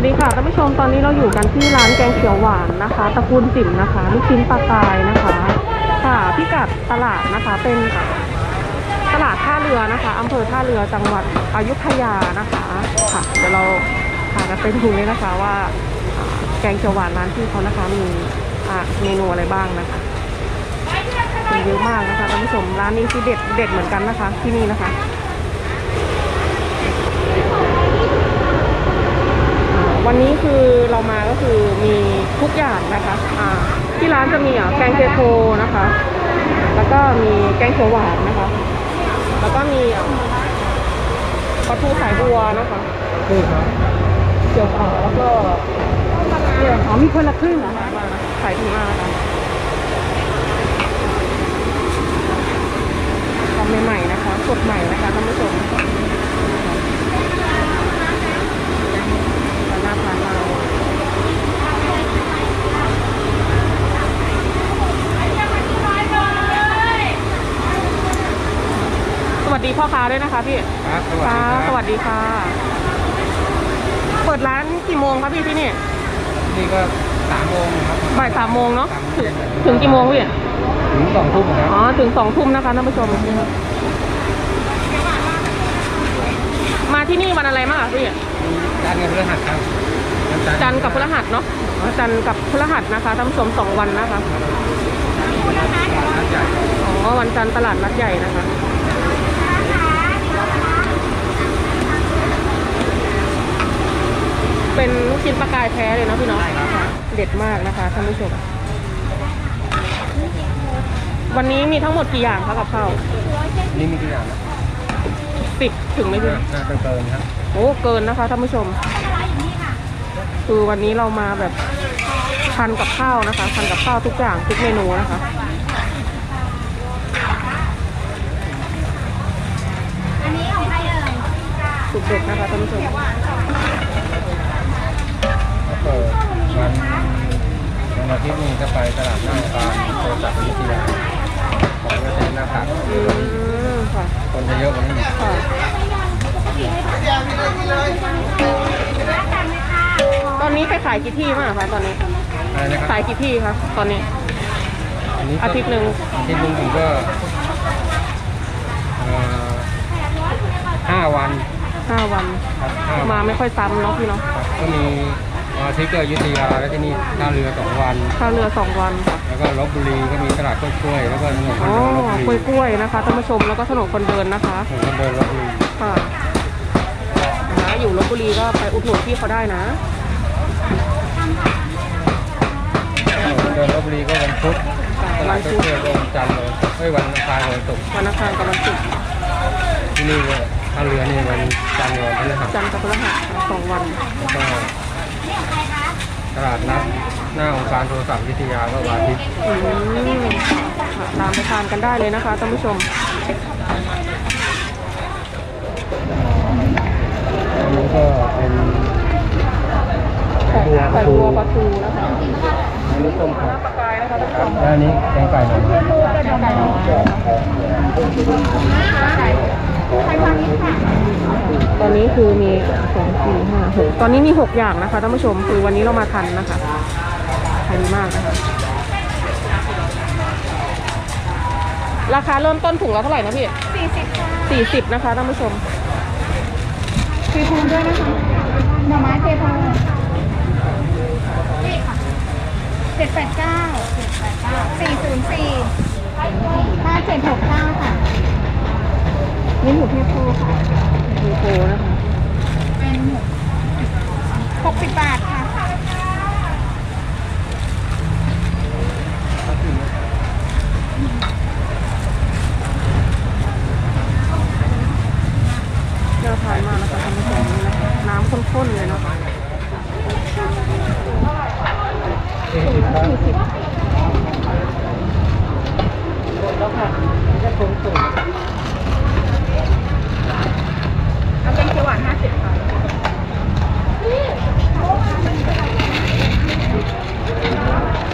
วัสดีค่ะท่านผู้ชมตอนนี้เราอยู่กันที่ร้านแกงเขียวหวานนะคะตระกูลจิ๋มนะคะลูกชิ้นปลากายนะคะ ค่ะพิกัดตลาดนะคะเป็นตลาดท่าเรือนะคะอำเภอท่าเรือจังหวัดอยุธยานะคะค่ะเดี๋ยวเราพากันไปดูเลยนะคะว่า แกงเขียวหวานร้านที่เขานะคะมีเมนูอะไรบ้างนะคะมีเยอะมากนะคะท่านผู้ชมร้านนี้คือเด็ดเด็ดเหมือนกันนะคะที่นี่นะคะ อ่าวันนี้คือ เรามาก็คือมีทุกอย่างนะคะอ่าที่ร้านจะมีอะแกงเทโพนะคะ แล้วก็มีแกงเขียวหวานนะคะ แล้วก็มีอะปลาทูสายบัวนะคะคือครับเขียวขาวแล้วก็เนี่ยอ๋อมีคนละครึ่งเหรอคะขายดีมากนะคะทำใหม่ๆนะคะสดใหม่นะคะท่านผู้ชมหน้าทานมากสวัส ดีพ่อค้าด้วยนะคะพี่ครับสวัสดีค่ะครับสวัสดีค่ะ เปิดร้านกี่โมงครับพี่ที่นี่นี่ก็สามโมงครับบ่ายสามโมงเนาะสามโมงถึเย็งนถึงกี่โมงพี่ถึงสองทุ่มครับอ๋อถึงสองทุ่มนะคะท่านผู้ชม มาที่นี่วันอะไรมางอะพี่จันทร์กับพฤหัสครับวันจันทร์กับพฤหัสเนาะอ๋อจันทร์กับพฤหัสนะคะท่านผู้ชมสองวันนะคะนัดใหญ่อ๋อวันจันทร์ตลาดนัดใหญ่นะคะ เป็นลูกชิ้นปลากายแท้เลยเนาะพี่เนาะเด็ดมากนะคะท่านผู้ชม วันนี้มีทั้งหมดกี่อย่างคะกับข้าวนี่มีกี่อย่างนะสิบถึงไหมพี่น่าจะเกินครับโอ้เกินนะคะท่านผู้ชม คือวันนี้เรามาแบบทานกับข้าวนะคะทานกับข้าวทุกอย่างทุกเมนูนะคะอันนี้ของใครเอ่ยสุดเด็ดนะคะท่านผู้ชมก็เปิดวันวันอาทิตย์นี้ก็ไปตลาดหน้าฟาร์มโตจักรวิทยาของเกษตรหน้าผักอืมค่ะคนจะเยอะกว่านี้อีกค่ะตอนนี้ไปขายกี่ที่มากคะตอนนี้อะไรนะคขารัยบกี่ที่คะตอนนี้ อันนี้ก็อาทิตย์หนึ่ง อาทิตย์หนึ่งผมก็เอ่อห้าวันห้าวันครับห้าวัน มาไม่ค่อยซ้ำเนาะพี่เนาะ ครับก็มีวัน อาทิตย์ก็อยุธยาแล้วที่นี่ท่าเรือสองวันท่าเรือสองวันค่ะ แล้วก็ลบบุรีก็มีตลาดกล้วยๆแล้วก็ถนนคอ๋นอ เดินลบบุกล้วยรีกล้วยๆนะคะท่านผู้ชม แล้วก็ถนนคนเดินนะคะถนนคนเดินลบบุรีค่ะนะคะอยู่ลบบุรีก็ไปอุดหนุนพี่เขาได้นะ ถนนคนเดินลบบุรีก็วันพุธตลาดกล้วยๆก็วันจันทร์เลยเอ้ยวันอังคารกับวันศุกร์วันอังคารกับวันศุกร์ที่นี่ก็ท่าเรือนี่วันจันทร์กับวันพฤหัสจันทร์กับพฤหัสค่ะสองวัน แล้วก็ ตลาดนัดหน้าองค์การโทรศัพท์วิทยาก็วันอาทิตย์อืมค่ะตามไปทานกันได้เลยนะคะท่านผู้ชม อันนี้ก็เป็นใส่บัวปลาทูนะคะอันนี้ต้มผักปลากายนะคะท่านผู้ชมแล้วอันนี้แกงไก่หน่อไม้ไก่หน่อ ตอนนี้คือมีสองสี่ห้าหกตอนนี้มีหกอย่างนะคะท่านผู้ชมคือวันนี้เรามาทันนะคะขายดีมากนะคะ ราคาเริ่มต้นถุงละเท่าไหร่นะพี่สี่สิบค่ะสี่สิบนะคะท่านผู้ชมซีฟู้ดด้วยนะคะหน่อไม้เทโพนี่ค่ะเจ็ดแปดเก้าเจ็ดแปดเก้าสี่ศูนย์สี่ห้าเจ็ดหกเก้าค่ะ นี่หมูเทโพค่ะเทโพนะคะ เป็นหกสิบบาทค่ะ น่าทานมากนะคะท่านผู้ชมนี่นะคะน้ำข้นๆเลยนะคะ สี่สิบครับ สี่สิบแล้วค่ะ จะปรุงสุก เอาเป็นเขียวหวานห้าสิบค่ะ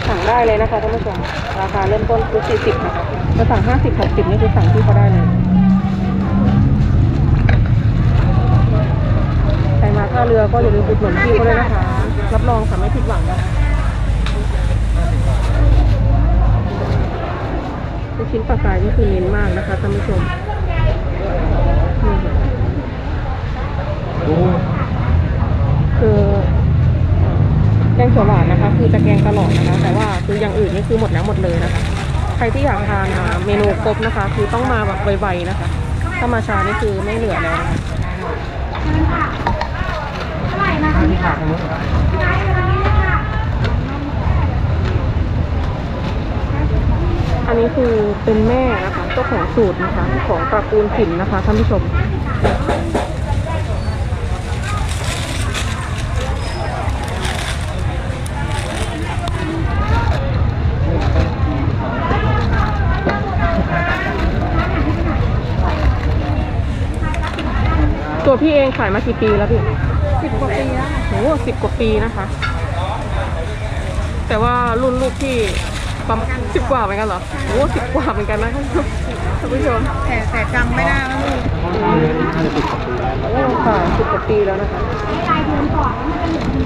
สั่ง ได้เลยนะคะท่านผู้ชมราคาเริ่มต้นคือสี่สิบนะคะจะสั่งห้าสิบหกสิบนี่คือสั่งที่เขาได้เลยใครมาท่าเรือก็อย่าลืมอุดหนุนพี่เขาด้วยนะคะ รับรองค่ะไม่ผิดหวังนะคะลูกชิ้นปลากายนี่คือเน้นมากนะคะท่านผู้ชมคือแกงเขียวหวานนะคะ คือจะแกงตลอดนะคะ แต่ว่าคืออย่างอื่นนี่คือหมดแล้วหมดเลยนะคะ ใครที่อยากทานเมนูครบนะคะ คือต้องมาแบบไวๆนะคะ ถ้ามาช้านี่คือไม่เหลือแล้วนะคะเท่าไหร่มาอันนี้ขาดตรงนู้นได้เวลานี้เลยค่ะอันนี้คือเป็นแม่นะคะเจ้าของสูตรนะคะ ของตระกูลขินนะคะท่านผู้ชม ตัวพี่เองขายมากี่ปีแล้วพี่สิบกว่าปีแล้วค่ะโอ้สิบกว่าปีนะคะ แต่ว่ารุ่นลูกพี่ประมาณสิบกว่าเหมือนกันเหรอโอ้สิบกว่าเหมือนกันนะท่านผู้ชมแต่แต่จำไม่ได้แล้วลูกน่าจะติดกับปีแล้วโอ้ค่ะสิบกว่าปีแล้วนะคะรายเดือนก่อนมันเป็นอย่างนี้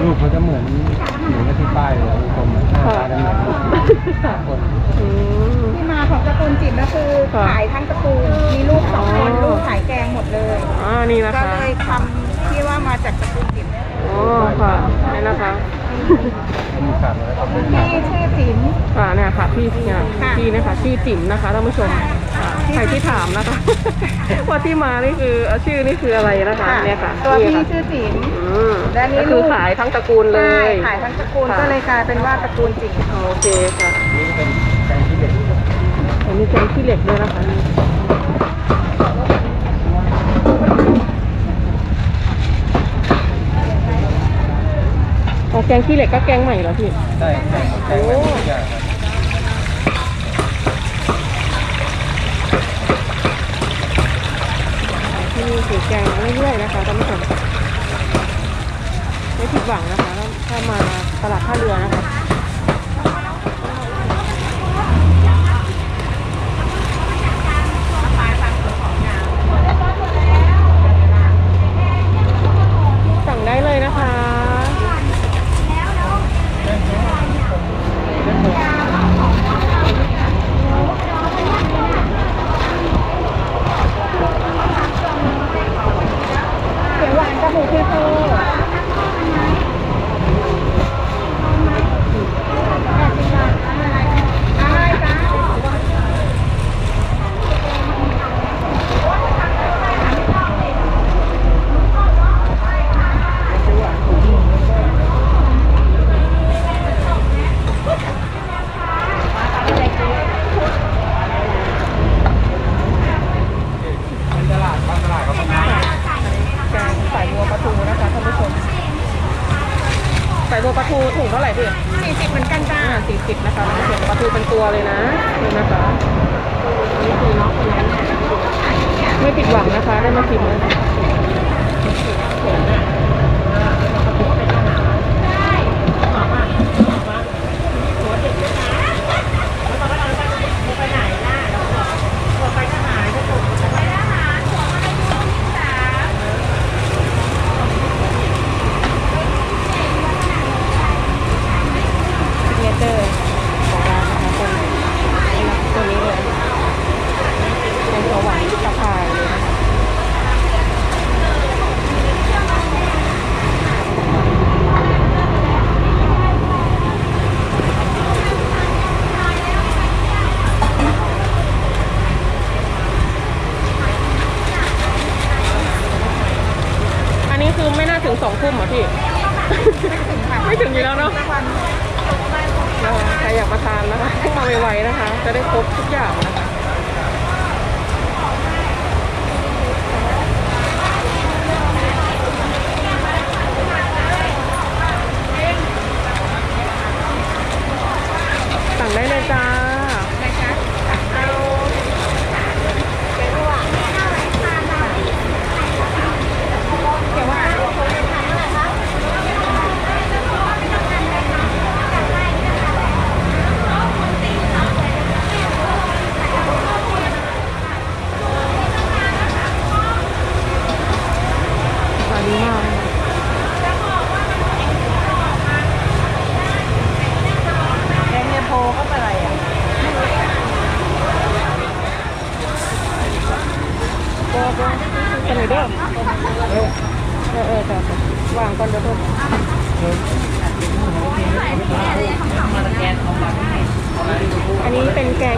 รูปเขาจะเหมือนเหมือนกับที่ป้ายเลยคุณผู้ชมหน้าตาจะเหมือนคนอืม ที่มาของตระกูลจิตก็คือค่ะขายทั้งตระกูลมีลูกสองคนอ๋อ ลูกขายแกงหมดเลยอ่านี่นะก็คะเลยคำที่ว่ามาจากตระกูลจิตเนี่ยอ๋อค่ะนี่นะคะมีขาดอะไรครับพี่ชื่อจิ๋ม ค่ะเนี่ยค่ะพี่เนี่ยค่ะ พี่นะคะชื่อจิ๋มนะคะท่านผู้ชมค่ะใครที่ถามนะคะ ว่าที่มานี่คือชื่อนี่คืออะไรนะคะเนี่ยค่ะตัวพี่นี่ค่ะชื่อจิ๋ม อืมและนี่ก็คือลูกขายทั้งตระกูลเลใช่ย ขายทั้งตระกูลค่ะ ก็เลยกลายเป็นว่าตระกูลจิ๋มโอเคค่ะ นี่เป็นแกงที่เด็ด อันนี้เป็นขี้เหล็กด้วยนะคะอ๋อแกงขี้เหล็กก็แกงใหม่เหรอพี่ได้แกงแกงแบบทุกอย่างครับที่นี่คือแกงเรื่อยๆนะคะท่านผู้ชมไม่ผิดหวังนะคะถ้ามาตลาดท่าเรือนะคะ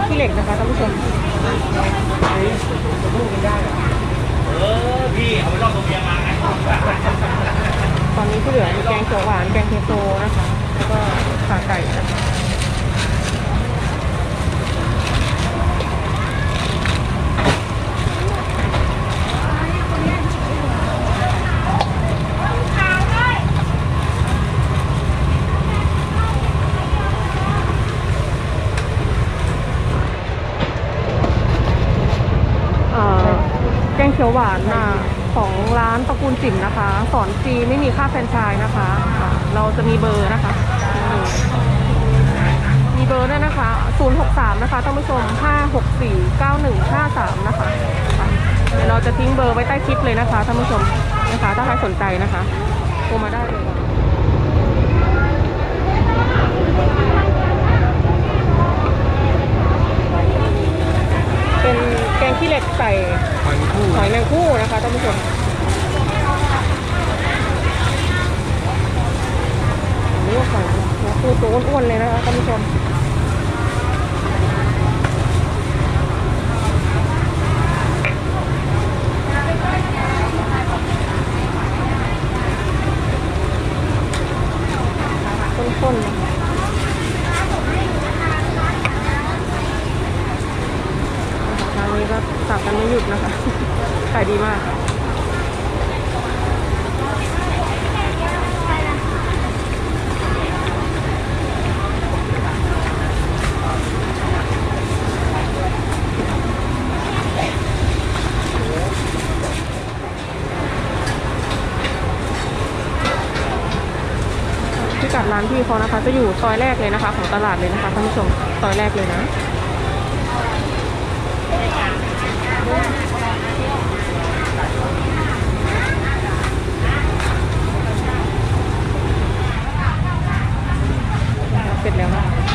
ขี้เหล็กนะคะท่านผู้ชมเออพี่เอาไปลองตัวเมียมาไงตอนนี้ที่เหลือมีแกงเขียวหวานแกงเทโพนะคะ แล้วก็ขาไก่นะคะ เอ่อแกงเขียวหวานน่ะของร้านตระกูลจิ๋มนะคะ สอนฟรีไม่มีค่าแฟรนไชส์นะคะ เราจะมีเบอร์นะคะ มีเบอร์ด้วยนะคะ 063 นะคะท่านผู้ชม 5649153 นะคะค่ะเดี๋ยวเราจะทิ้งเบอร์ไว้ใต้คลิปเลยนะคะท่านผู้ชมนะคะ ถ้าใครสนใจนะคะโทรมาได้เลยเป็นแกงขี้เหล็กใส่ หอยคู่ หอยแมงคู่นะคะท่านผู้ชมนี่ก็หอยแมงคู่ตัวอ้วนๆเลยนะคะท่านผู้ชม ข้นๆนะคะทางนี้ก็สับกันไม่หยุดนะคะ ขายดีมากค่ะ พิกัดร้านพี่เขานะคะ จะอยู่ซอยแรกเลยนะคะ ของตลาดเลยนะคะท่านผู้ชมซอยแรกเลยนะเสร็จแล้วนะคะ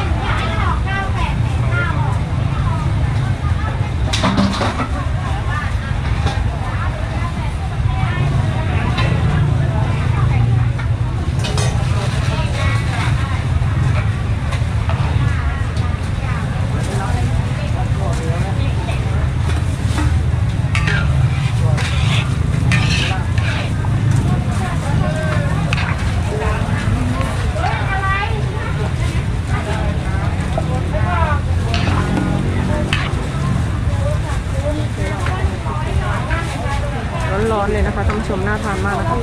ร้อนๆเลยนะคะท่านผู้ชมน่าทานมากนะคะ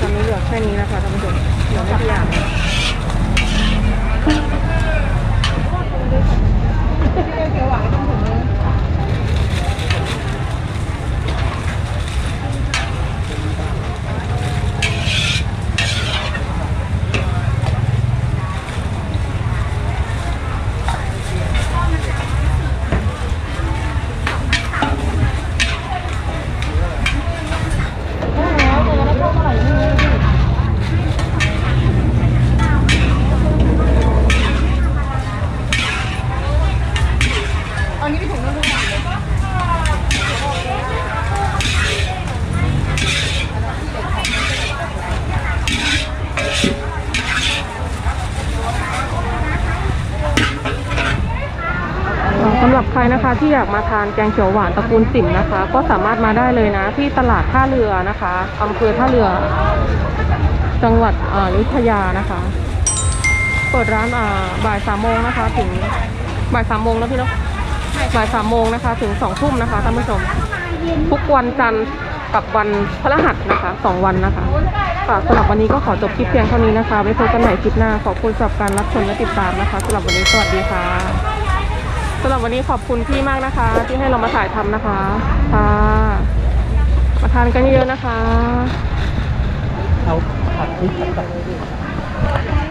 ตอนนี้เหลือแค่นี้นะคะท่านผู้ชมเหลือไม่กี่อย่าง เอานี้ไปถึงนู่นเลย สำหรับใครที่อยากมาทานแกงเขียวหวานตระกูลจิ๋มนะคะ ก็สามารถมาได้เลยนะ ที่ตลาดท่าเรือนะคะอำเภอท่าเรือ จังหวัดอ่าอยุธยานะคะ เปิดร้านอ่าบ่ายสามโมงนะคะ ถึงบ่ายสามโมงนะพี่เนาะบ่ายสามโมงนะคะ ถึงสองทุ่มนะคะท่านผู้ชมทุกวันจันทร์กับวันพฤหัสนะคะสองวันนะคะค่ะสำหรับวันนี้ก็ขอจบคลิปเพียงเท่านี้นะคะไว้พบกันใหม่คลิปหน้าขอบคุณสำหรับการรับชมและติดตามนะคะสำหรับวันนี้สวัสดีค่ะ สำหรับวันนี้ขอบคุณพี่มากนะคะ ที่ให้เรามาถ่ายทำนะคะค่ะมาทานกันเยอะๆนะคะเอาผัดพริกกับ